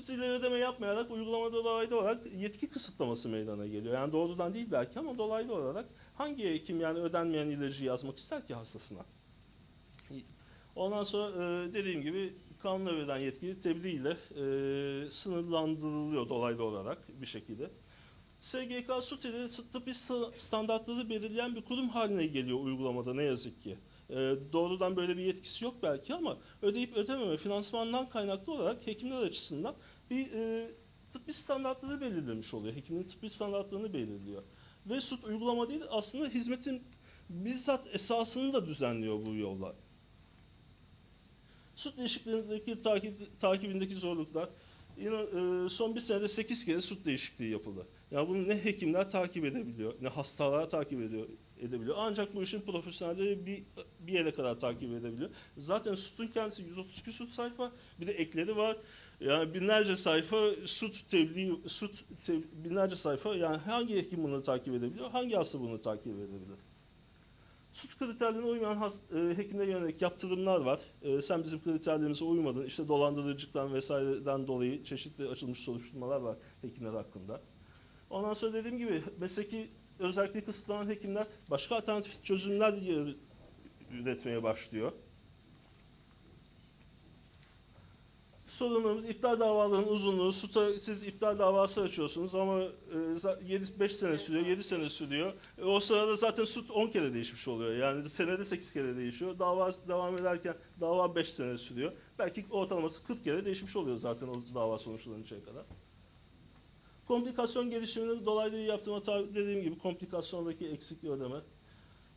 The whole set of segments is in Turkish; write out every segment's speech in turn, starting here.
İle ödeme yapmayarak uygulamada dolaylı olarak yetki kısıtlaması meydana geliyor. Yani doğrudan değil belki ama dolaylı olarak hangi hekim yani ödenmeyen ilacı yazmak ister ki hastasına? Ondan sonra e, dediğim gibi kanuna verilen yetki tebliğ ile e, sınırlandırılıyor dolaylı olarak bir şekilde. SGK SUT ile tıbbi sta- standartları belirleyen bir kurum haline geliyor uygulamada ne yazık ki. E, doğrudan böyle bir yetkisi yok belki ama ödeyip ödememe finansmandan kaynaklı olarak hekimler açısından bir e, tıbbi standartları belirlemiş oluyor. Hekimin tıbbi standartlarını belirliyor. Ve SUT uygulama değil aslında hizmetin bizzat esasını da düzenliyor bu yolla. Süt değişikliğindeki takip, takibindeki zorluklar inan, e, son bir senede 8 kere süt değişikliği yapıldı. Yani bunu ne hekimler takip edebiliyor, ne hastalar takip ediyor, edebiliyor. Ancak bu işin profesyonelleri bir, bir yere kadar takip edebiliyor. Zaten sütün kendisi 132 süt sayfa, bir de ekleri var. Yani binlerce sayfa süt tebliğ, süt te- binlerce sayfa. Yani hangi hekim bunu takip edebiliyor, hangi hasta bunu takip edebilir? Süt kriterlerine uymayan has, e, hekimlere yönelik yaptırımlar var. E, sen bizim kriterlerimize uymadın. İşte dolandırıcılıktan vesaireden dolayı çeşitli açılmış soruşturmalar var hekimler hakkında. Ondan sonra dediğim gibi mesleki özellikle kısıtlanan hekimler başka alternatif çözümler üretmeye başlıyor. Sorunlarımız iptal davalarının uzunluğu. SUT'a siz iptal davası açıyorsunuz ama e, 5 sene sürüyor, 7 sene sürüyor. E, o sırada zaten SUT 10 kere değişmiş oluyor. Yani senede 8 kere değişiyor. Dava devam ederken dava 5 sene sürüyor. Belki ortalaması 40 kere değişmiş oluyor zaten o dava sonuçlanıncaya kadar. Komplikasyon gelişimini dolaylı yaptığıma tabi dediğim gibi komplikasyondaki eksikliği ödeme.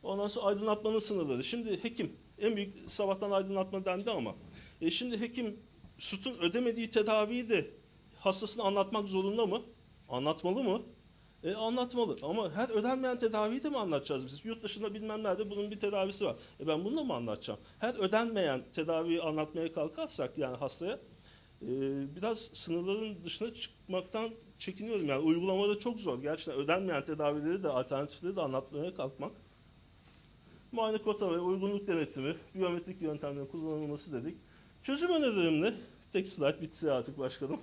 Ondan sonra aydınlatmanın sınırları. Şimdi hekim, en büyük sabahtan aydınlatma dendi ama e şimdi hekim sütün ödemediği tedaviyi de hastasına anlatmak zorunda mı? Anlatmalı mı? E anlatmalı ama her ödenmeyen tedaviyi de mi anlatacağız biz? Yurt dışında bilmem nerede bunun bir tedavisi var. E ben bunu da mı anlatacağım? Her ödenmeyen tedaviyi anlatmaya kalkarsak yani hastaya e, biraz sınırların dışına çıkmaktan çekiniyorum. Yani uygulamada çok zor. Gerçekten ödenmeyen tedavileri de alternatifleri de anlatmaya kalkmak. Muayene kota ve uygunluk denetimi, biyometrik yöntemlerin kullanılması dedik. Çözüm önerilerim ne? Tek slide bitti artık başkanım.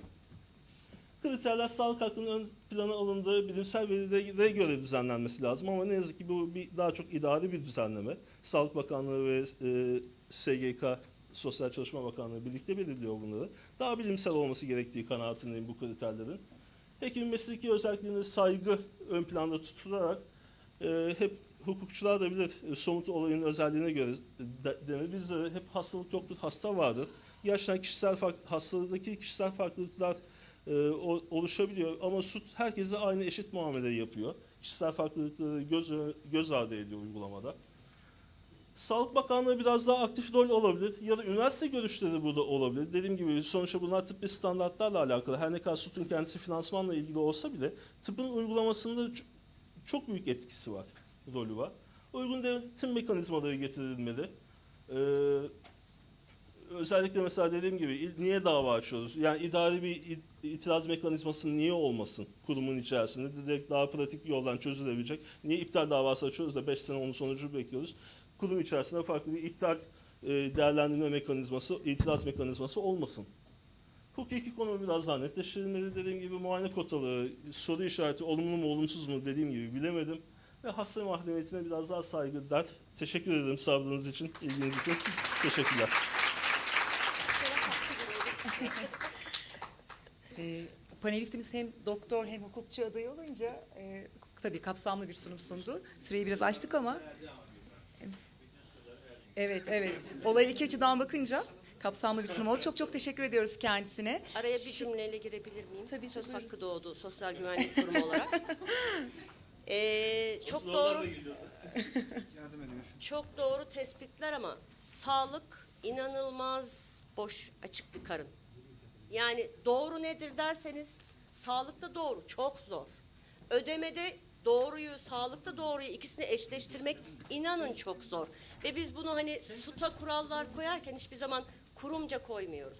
Kriterler sağlık hakkının ön plana alındığı bilimsel verilere göre düzenlenmesi lazım ama ne yazık ki bu bir daha çok idari bir düzenleme. Sağlık Bakanlığı ve e, SGK Sosyal Çalışma Bakanlığı birlikte belirliyor bunları. Daha bilimsel olması gerektiği kanaatindeyim bu kriterlerin. Hekimin mesleki özelliklerine saygı ön planda tutularak e, hep hukukçular da bilir e, somut olayın özelliğine göre de- denir. Bizde de hep hastalık yoktur, hasta vardır. Gerçekten kişisel fark, hastalıktaki kişisel farklılıklar e, oluşabiliyor ama süt herkese aynı eşit muamele yapıyor. Kişisel farklılıkları göz, göz ardı ediyor uygulamada. Sağlık Bakanlığı biraz daha aktif rol olabilir ya da üniversite görüşleri burada olabilir. Dediğim gibi sonuçta bunlar tıbbi standartlarla alakalı. Her ne kadar sütün kendisi finansmanla ilgili olsa bile tıbbın uygulamasında çok büyük etkisi var, rolü var. Uygun denetim mekanizmaları getirilmeli. Ee, özellikle mesela dediğim gibi niye dava açıyoruz? Yani idari bir it- itiraz mekanizması niye olmasın kurumun içerisinde? Direkt daha pratik yoldan çözülebilecek. Niye iptal davası açıyoruz da 5 sene onun sonucu bekliyoruz? Kurum içerisinde farklı bir iptal e, değerlendirme mekanizması, itiraz mekanizması olmasın. Hukuki konu biraz daha netleştirilmeli. Dediğim gibi muayene kotaları, soru işareti olumlu mu olumsuz mu dediğim gibi bilemedim. Ve hasta mahremiyetine biraz daha saygı der. Teşekkür ederim sabrınız için, ilginiz için. Teşekkürler. Ee, panelistimiz hem doktor hem hukukçu adayı olunca e, tabii kapsamlı bir sunum sundu. Süreyi biraz açtık ama Evet, evet. Olaya iki açıdan bakınca kapsamlı bir sunum oldu. Çok çok teşekkür ediyoruz kendisine. Araya bir cümleyle girebilir miyim? Tabii, Söz hakkı doğdu Sosyal Güvenlik Kurumu olarak. Ee, çok doğru çok doğru tespitler ama sağlık inanılmaz boş açık bir karın. Yani doğru nedir derseniz sağlıkta doğru çok zor. Ödemede doğruyu, sağlıkta doğruyu ikisini eşleştirmek inanın çok zor. Ve biz bunu hani suta kurallar koyarken hiçbir zaman kurumca koymuyoruz.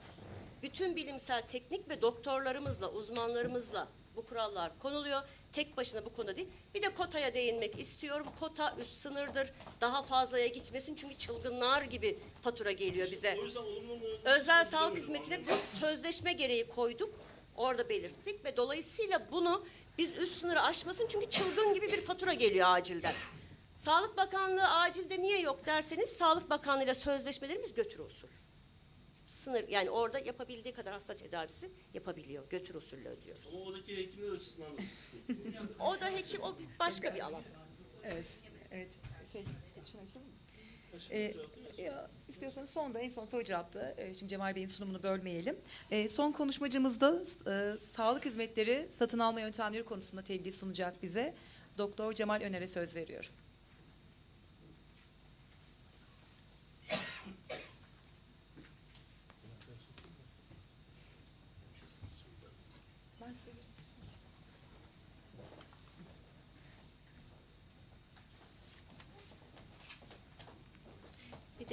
Bütün bilimsel teknik ve doktorlarımızla, uzmanlarımızla bu kurallar konuluyor. tek başına bu konuda değil. Bir de kotaya değinmek istiyorum. Kota üst sınırdır. Daha fazlaya gitmesin çünkü çılgınlar gibi fatura geliyor bize. O yüzden olumlu mu? Özel sağlık hizmetine bu sözleşme gereği koyduk. Orada belirttik ve dolayısıyla bunu biz üst sınırı aşmasın çünkü çılgın gibi bir fatura geliyor acilden. Sağlık Bakanlığı acilde niye yok derseniz Sağlık Bakanlığı ile sözleşmelerimiz götür usul. Sınır yani orada yapabildiği kadar hasta tedavisi yapabiliyor. Götür usulle ödüyoruz. Ama oradaki hekimler açısından da bir sıkıntı. O da hekim o başka bir alan. Evet. Evet. Şey, şunu açalım mı? Ee, ya, istiyorsanız son da en son soru cevaptı. Ee, şimdi Cemal Bey'in sunumunu bölmeyelim. Ee, son konuşmacımızda e, sağlık hizmetleri satın alma yöntemleri konusunda tebliğ sunacak bize. Doktor Cemal Öner'e söz veriyorum.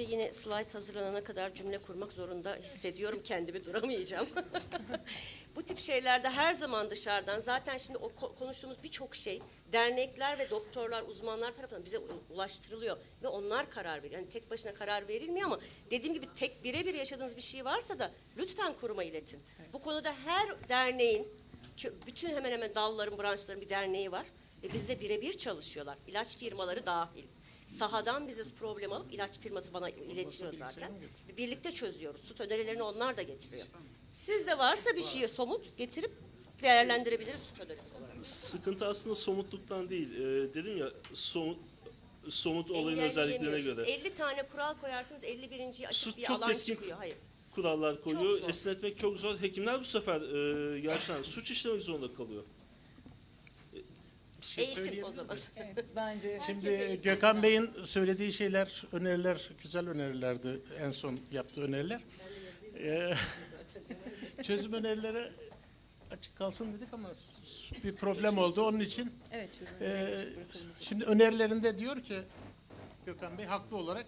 De yine slide hazırlanana kadar cümle kurmak zorunda hissediyorum kendimi duramayacağım. Bu tip şeylerde her zaman dışarıdan zaten şimdi o ko- konuştuğumuz birçok şey dernekler ve doktorlar, uzmanlar tarafından bize ulaştırılıyor ve onlar karar veriyor. Yani tek başına karar verilmiyor ama dediğim gibi tek birebir yaşadığınız bir şey varsa da lütfen kuruma iletin. Bu konuda her derneğin bütün hemen hemen dalların, branşların bir derneği var ve bizde birebir çalışıyorlar. İlaç firmaları dahil. Sahadan bize problem alıp ilaç firması bana iletiyor zaten. Birlikte çözüyoruz. Süt önerilerini onlar da getiriyor. Sizde varsa bir şey somut getirip değerlendirebiliriz süt önerisi olarak. Sıkıntı aslında somutluktan değil. Ee, dedim ya somut somut olayın özelliklerine göre. 50 tane kural koyarsınız 51. açık Süt bir çok alan keskin çıkıyor. Hayır. kurallar koyuyor. zor. Esnetmek çok zor. Hekimler bu sefer e, gerçekten suç işlemek zorunda kalıyor. Bir şey Eğitim söyleyeyim o zaman. Evet, bence Şimdi Gökhan Bey'in söylediği şeyler, öneriler, güzel önerilerdi en son yaptığı öneriler. Ee, çözüm önerileri açık kalsın dedik ama bir problem oldu. Onun için evet çözüm. e, şimdi önerilerinde diyor ki Gökhan Bey haklı olarak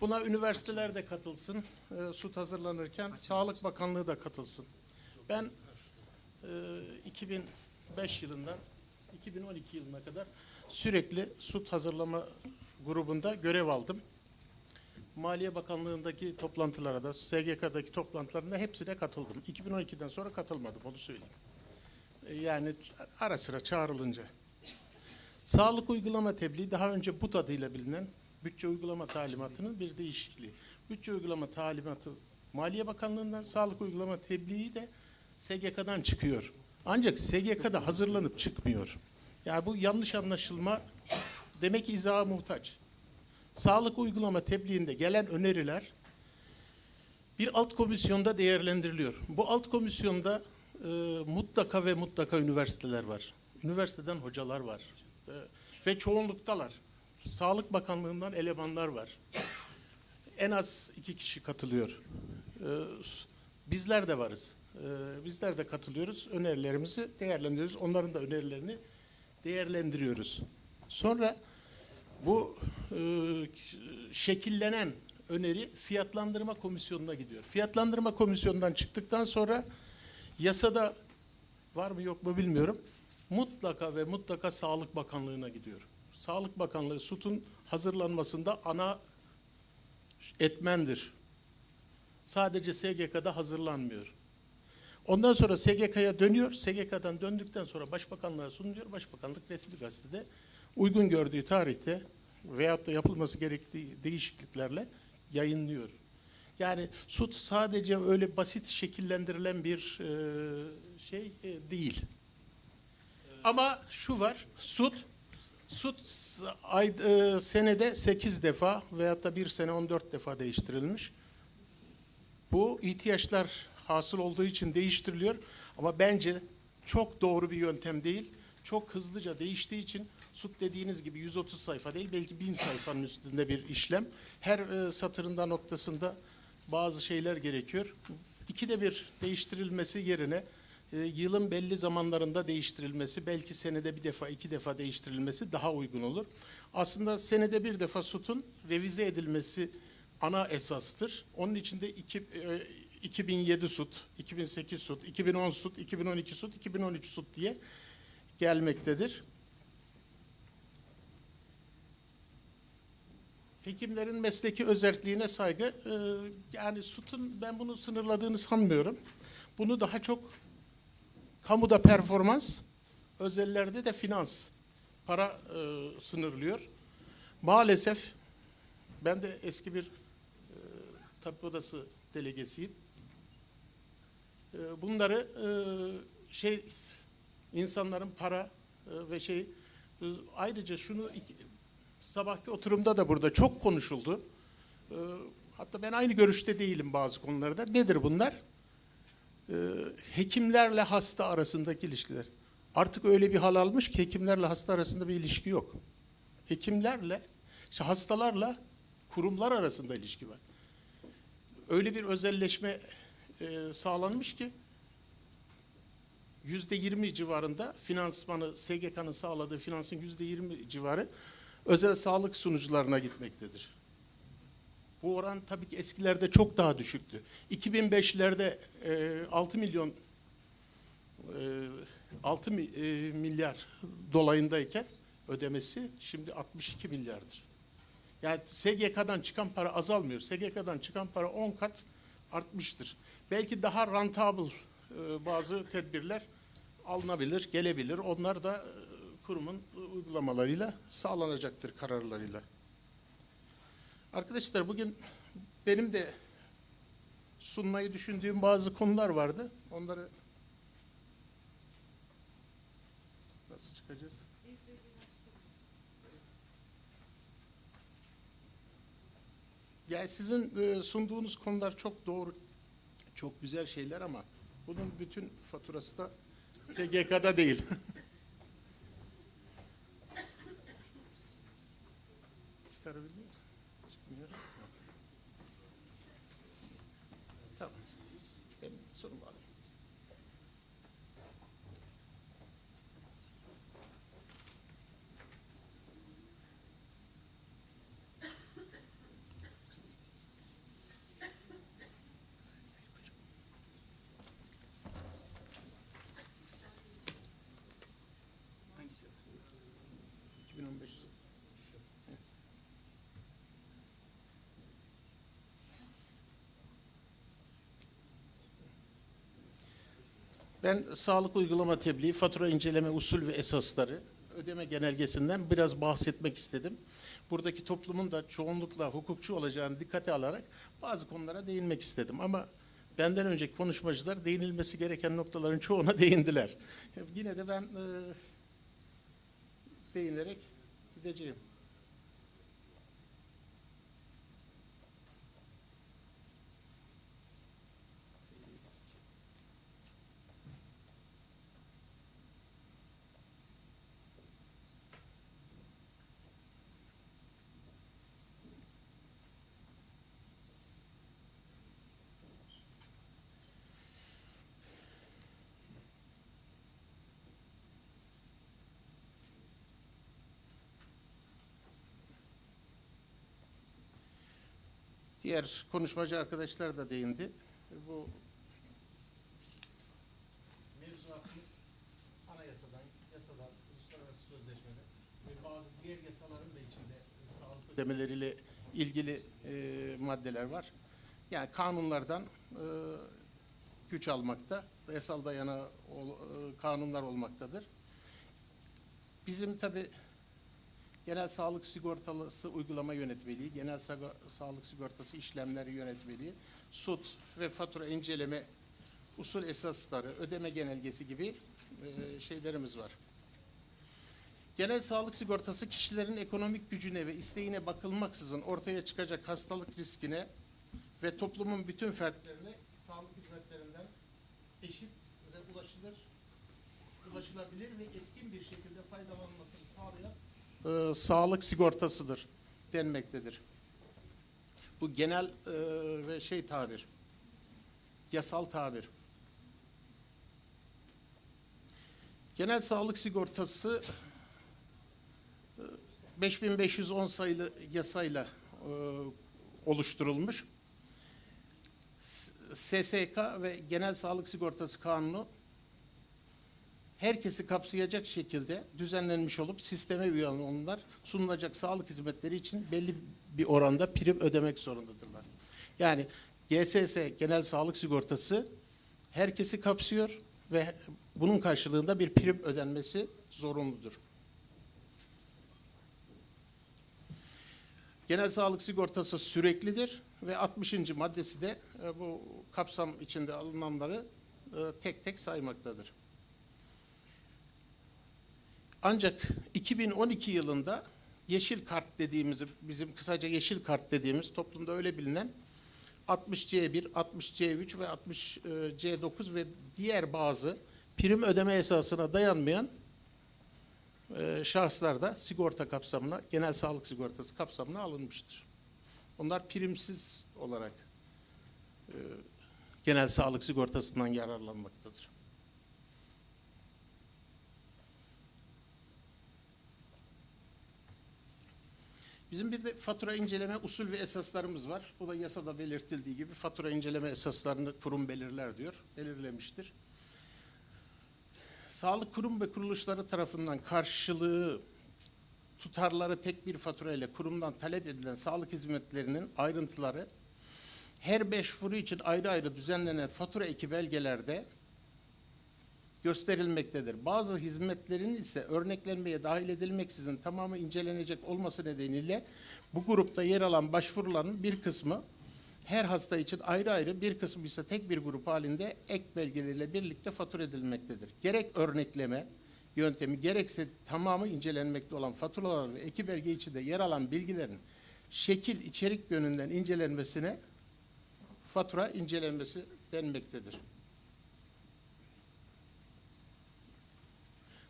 buna üniversiteler de katılsın. E, SUT hazırlanırken Sağlık Bakanlığı da katılsın. Ben e, 2005 yılından 2012 yılına kadar sürekli SUT hazırlama grubunda görev aldım. Maliye Bakanlığı'ndaki toplantılara da, SGK'daki toplantılarına hepsine katıldım. 2012'den sonra katılmadım, onu söyleyeyim. E, Yani ara sıra çağrılınca. Sağlık uygulama tebliği daha önce BUT adıyla bilinen bütçe uygulama talimatının bir değişikliği. Bütçe uygulama talimatı Maliye Bakanlığı'ndan, sağlık uygulama tebliği de SGK'dan çıkıyor. Ancak SGK'da hazırlanıp çıkmıyor. Yani bu yanlış anlaşılma demek ki izaha muhtaç. Sağlık uygulama tebliğinde gelen öneriler bir alt komisyonda değerlendiriliyor. Bu alt komisyonda e, mutlaka ve mutlaka üniversiteler var. Üniversiteden hocalar var. E, ve çoğunluktalar. Sağlık Bakanlığı'ndan elemanlar var. En az iki kişi katılıyor. E, bizler de varız. E, bizler de katılıyoruz. Önerilerimizi değerlendiriyoruz. Onların da önerilerini değerlendiriyoruz. Sonra bu e, şekillenen öneri fiyatlandırma komisyonuna gidiyor. Fiyatlandırma komisyonundan çıktıktan sonra yasada var mı yok mu bilmiyorum. Mutlaka ve mutlaka Sağlık Bakanlığı'na gidiyor. Sağlık Bakanlığı SUT'un hazırlanmasında ana etmendir. Sadece SGK'da hazırlanmıyor. Ondan sonra SGK'ya dönüyor. SGK'dan döndükten sonra Başbakanlığa sunuluyor. Başbakanlık resmi gazetede uygun gördüğü tarihte veyahut da yapılması gerektiği değişikliklerle yayınlıyor. Yani SUT sadece öyle basit şekillendirilen bir e, şey e, değil. Ama şu var, SUT SUT ay, e, senede 8 defa veyahut da bir sene 14 defa değiştirilmiş. Bu ihtiyaçlar hasıl olduğu için değiştiriliyor ama bence çok doğru bir yöntem değil. Çok hızlıca değiştiği için SUT dediğiniz gibi 130 sayfa değil belki 1000 sayfanın üstünde bir işlem. Her e, satırında noktasında bazı şeyler gerekiyor. İkide bir değiştirilmesi yerine e, yılın belli zamanlarında değiştirilmesi, belki senede bir defa, iki defa değiştirilmesi daha uygun olur. Aslında senede bir defa SUT'un revize edilmesi ana esastır. Onun için de iki, e, 2007 SUT, 2008 SUT, 2010 SUT, 2012 SUT, 2013 SUT diye gelmektedir. Hekimlerin mesleki özelliğine saygı, e, yani SUT'un ben bunu sınırladığını sanmıyorum. Bunu daha çok kamuda performans, özellerde de finans, para e, sınırlıyor. Maalesef ben de eski bir e, tabip odası delegesiyim. E, bunları e, şey insanların para e, ve şey e, ayrıca şunu iki, sabahki oturumda da burada çok konuşuldu. Hatta ben aynı görüşte değilim bazı konularda. Nedir bunlar? E, hekimlerle hasta arasındaki ilişkiler. Artık öyle bir hal almış ki hekimlerle hasta arasında bir ilişki yok. Hekimlerle, işte hastalarla kurumlar arasında ilişki var. Öyle bir özelleşme e, sağlanmış ki yüzde yirmi civarında finansmanı SGK'nın sağladığı finansın yüzde yirmi civarı özel sağlık sunucularına gitmektedir. Bu oran tabii ki eskilerde çok daha düşüktü. 2005'lerde e, 6 milyon e, 6 mi- e, milyar dolayındayken ödemesi şimdi 62 milyardır. Yani SGK'dan çıkan para azalmıyor. SGK'dan çıkan para 10 kat artmıştır. Belki daha rentable e, bazı tedbirler alınabilir, gelebilir. Onlar da e, kurumun uygulamalarıyla sağlanacaktır kararlarıyla. Arkadaşlar bugün benim de sunmayı düşündüğüm bazı konular vardı. Onları nasıl çıkacağız? Yani sizin e, sunduğunuz konular çok doğru, çok güzel şeyler ama bunun bütün faturası da SGK'da değil. Çıkarabiliyor Ben sağlık uygulama tebliği, fatura inceleme usul ve esasları, ödeme genelgesinden biraz bahsetmek istedim. Buradaki toplumun da çoğunlukla hukukçu olacağını dikkate alarak bazı konulara değinmek istedim. Ama benden önceki konuşmacılar değinilmesi gereken noktaların çoğuna değindiler. Yine de ben e, değinerek gideceğim. Diğer konuşmacı arkadaşlar da değindi. Bu mevzuatımız anayasadan, sağlık ödemeleriyle ilgili e, maddeler var. Yani kanunlardan e, güç almakta, yasal dayanağı ol- e, kanunlar olmaktadır. Bizim tabi Genel Sağlık Sigortası Uygulama Yönetmeliği, Genel Sa- Sağlık Sigortası İşlemleri Yönetmeliği, SUT ve fatura inceleme usul esasları, ödeme genelgesi gibi e, şeylerimiz var. Genel sağlık sigortası kişilerin ekonomik gücüne ve isteğine bakılmaksızın ortaya çıkacak hastalık riskine ve toplumun bütün fertlerine sağlık hizmetlerinden eşit ve ulaşılır, ulaşılabilir ve etkin bir şekilde faydalanmasını sağlayan e, sağlık sigortasıdır denmektedir. Bu genel e, ve şey tabir, yasal tabir. Genel sağlık sigortası e, 5510 sayılı yasayla e, oluşturulmuş. SSK ve Genel Sağlık Sigortası Kanunu herkesi kapsayacak şekilde düzenlenmiş olup sisteme üye olanlar sunulacak sağlık hizmetleri için belli bir oranda prim ödemek zorundadırlar. Yani GSS Genel Sağlık Sigortası herkesi kapsıyor ve bunun karşılığında bir prim ödenmesi zorunludur. Genel sağlık sigortası süreklidir ve 60. maddesi de e, bu kapsam içinde alınanları e, tek tek saymaktadır. Ancak 2012 yılında yeşil kart dediğimiz, bizim kısaca yeşil kart dediğimiz toplumda öyle bilinen 60C1, 60C3 ve 60C9 ve diğer bazı prim ödeme esasına dayanmayan e, şahıslar da sigorta kapsamına, genel sağlık sigortası kapsamına alınmıştır. Onlar primsiz olarak e, genel sağlık sigortasından yararlanmaktadır. Bizim bir de fatura inceleme usul ve esaslarımız var. Bu da yasada belirtildiği gibi fatura inceleme esaslarını kurum belirler diyor. Belirlemiştir. Sağlık kurum ve kuruluşları tarafından karşılığı tutarları tek bir fatura ile kurumdan talep edilen sağlık hizmetlerinin ayrıntıları her başvuru için ayrı ayrı düzenlenen fatura eki belgelerde gösterilmektedir. Bazı hizmetlerin ise örneklenmeye dahil edilmeksizin tamamı incelenecek olması nedeniyle bu grupta yer alan başvuruların bir kısmı her hasta için ayrı ayrı bir kısmı ise tek bir grup halinde ek belgeleriyle birlikte fatura edilmektedir. Gerek örnekleme yöntemi gerekse tamamı incelenmekte olan faturalar ve eki belge içinde yer alan bilgilerin şekil içerik yönünden incelenmesine fatura incelenmesi denmektedir.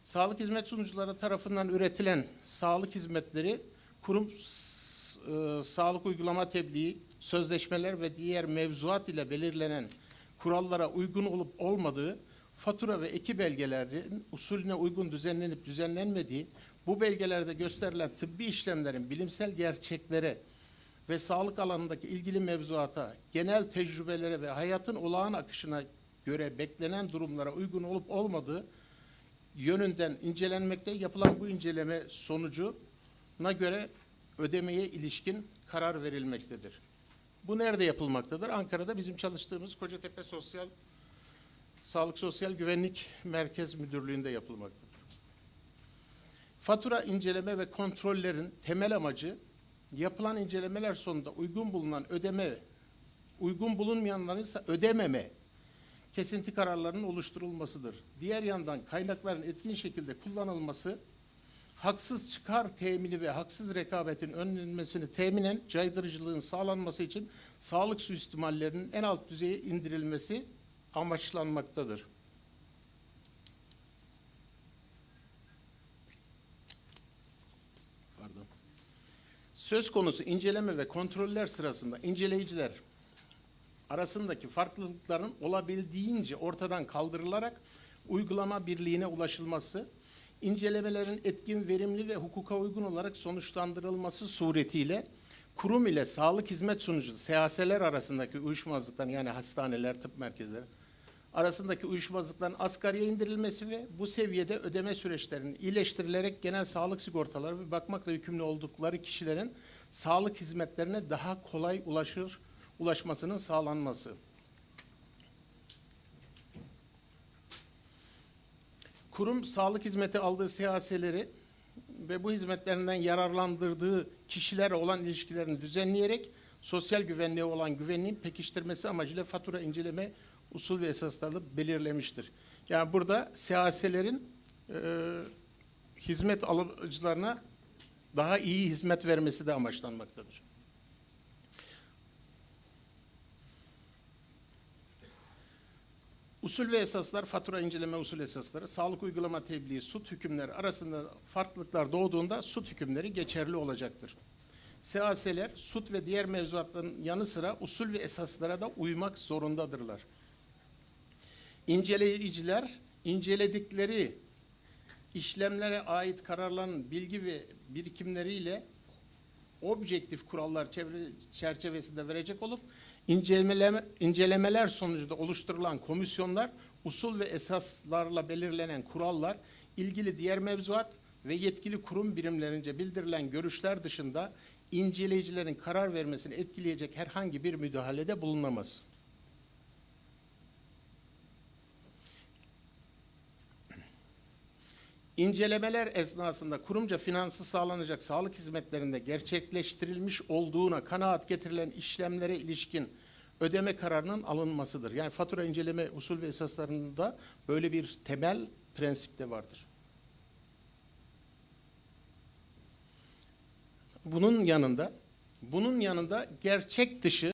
Sağlık hizmet sunucuları tarafından üretilen sağlık hizmetleri kurum e, sağlık uygulama tebliği, sözleşmeler ve diğer mevzuat ile belirlenen kurallara uygun olup olmadığı, fatura ve eki belgelerin usulüne uygun düzenlenip düzenlenmediği, bu belgelerde gösterilen tıbbi işlemlerin bilimsel gerçeklere ve sağlık alanındaki ilgili mevzuata, genel tecrübelere ve hayatın olağan akışına göre beklenen durumlara uygun olup olmadığı yönünden incelenmekte. Yapılan bu inceleme sonucuna göre ödemeye ilişkin karar verilmektedir. Bu nerede yapılmaktadır? Ankara'da bizim çalıştığımız Kocatepe Sosyal Sağlık Sosyal Güvenlik Merkez Müdürlüğü'nde yapılmaktadır. Fatura inceleme ve kontrollerin temel amacı yapılan incelemeler sonunda uygun bulunan ödeme, uygun bulunmayanların ise ödememe kesinti kararlarının oluşturulmasıdır. Diğer yandan kaynakların etkin şekilde kullanılması, haksız çıkar temini ve haksız rekabetin önlenmesini teminen caydırıcılığın sağlanması için sağlık suistimallerinin en alt düzeye indirilmesi amaçlanmaktadır. Pardon. Söz konusu inceleme ve kontroller sırasında inceleyiciler arasındaki farklılıkların olabildiğince ortadan kaldırılarak uygulama birliğine ulaşılması, incelemelerin etkin, verimli ve hukuka uygun olarak sonuçlandırılması suretiyle kurum ile sağlık hizmet sunucu SHS'ler arasındaki uyuşmazlıkların yani hastaneler, tıp merkezleri arasındaki uyuşmazlıkların asgariye indirilmesi ve bu seviyede ödeme süreçlerinin iyileştirilerek genel sağlık sigortaları ve bakmakla yükümlü oldukları kişilerin sağlık hizmetlerine daha kolay ulaşır ulaşmasının sağlanması. Kurum sağlık hizmeti aldığı SHS'leri ve bu hizmetlerinden yararlandırdığı kişilerle olan ilişkilerini düzenleyerek sosyal güvenliğe olan güvenliğin pekiştirmesi amacıyla fatura inceleme usul ve esaslarını belirlemiştir. Yani burada SHS'lerin e, hizmet alıcılarına daha iyi hizmet vermesi de amaçlanmaktadır. Usul ve esaslar, fatura inceleme usul esasları, sağlık uygulama tebliği, sut hükümleri arasında farklılıklar doğduğunda sut hükümleri geçerli olacaktır. SAS'ler sut ve diğer mevzuatların yanı sıra usul ve esaslara da uymak zorundadırlar. İnceleyiciler inceledikleri işlemlere ait kararların bilgi ve birikimleriyle objektif kurallar çevre, çerçevesinde verecek olup inceleme, incelemeler sonucunda oluşturulan komisyonlar usul ve esaslarla belirlenen kurallar, ilgili diğer mevzuat ve yetkili kurum birimlerince bildirilen görüşler dışında inceleyicilerin karar vermesini etkileyecek herhangi bir müdahalede bulunamaz. İncelemeler esnasında kurumca finansı sağlanacak sağlık hizmetlerinde gerçekleştirilmiş olduğuna kanaat getirilen işlemlere ilişkin ödeme kararının alınmasıdır. Yani fatura inceleme usul ve esaslarında böyle bir temel prensip de vardır. Bunun yanında bunun yanında gerçek dışı